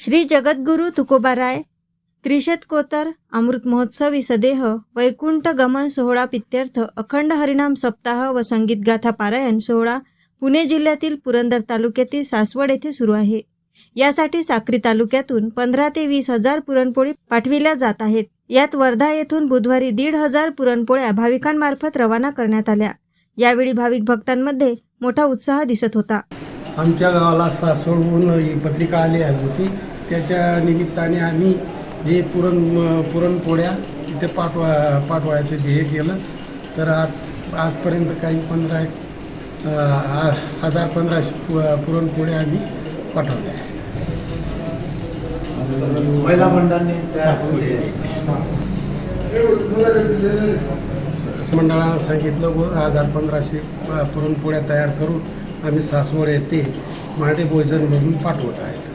श्री जगद्गुरु तुकोबाराय त्रिशतकोत्तर अमृत महोत्सवी सदेह वैकुंठ गमन सोहळा पित्यर्थ अखंड हरिनाम सप्ताह व संगीत गाथा पारायण सोहळा पुणे जिल्ह्यातील पुरंदर तालुक्यातील सासवड येथे सुरू आहे. यासाठी साक्री तालुक्यातून पंधरा ते वीस हजार पुरणपोळी पाठविल्या जात आहेत. यात वर्धा येथून बुधवारी दीड हजार पुरणपोळ्या भाविकांमार्फत रवाना करण्यात आल्या. यावेळी भाविक भक्तांमध्ये मोठा उत्साह दिसत होता. आमच्या गावाला सासवडहून ही पत्रिका आली होती त्याच्या निमित्ताने आम्ही हे पुरण पुरणपोळ्या इथे पाठवा पाठवायचं ध्येय केलं. तर आज आजपर्यंत काही पंधरा हजार पंधराशे पु- पुरणपोळ्या आम्ही पाठवल्या आहेत. महिला मंडळांनी मंडळानं सांगितलं व हजार पंधराशे पुरणपोळ्या तयार करून आम्ही सासवड येथे माडे भोजन म्हणून पाठवत आहेत.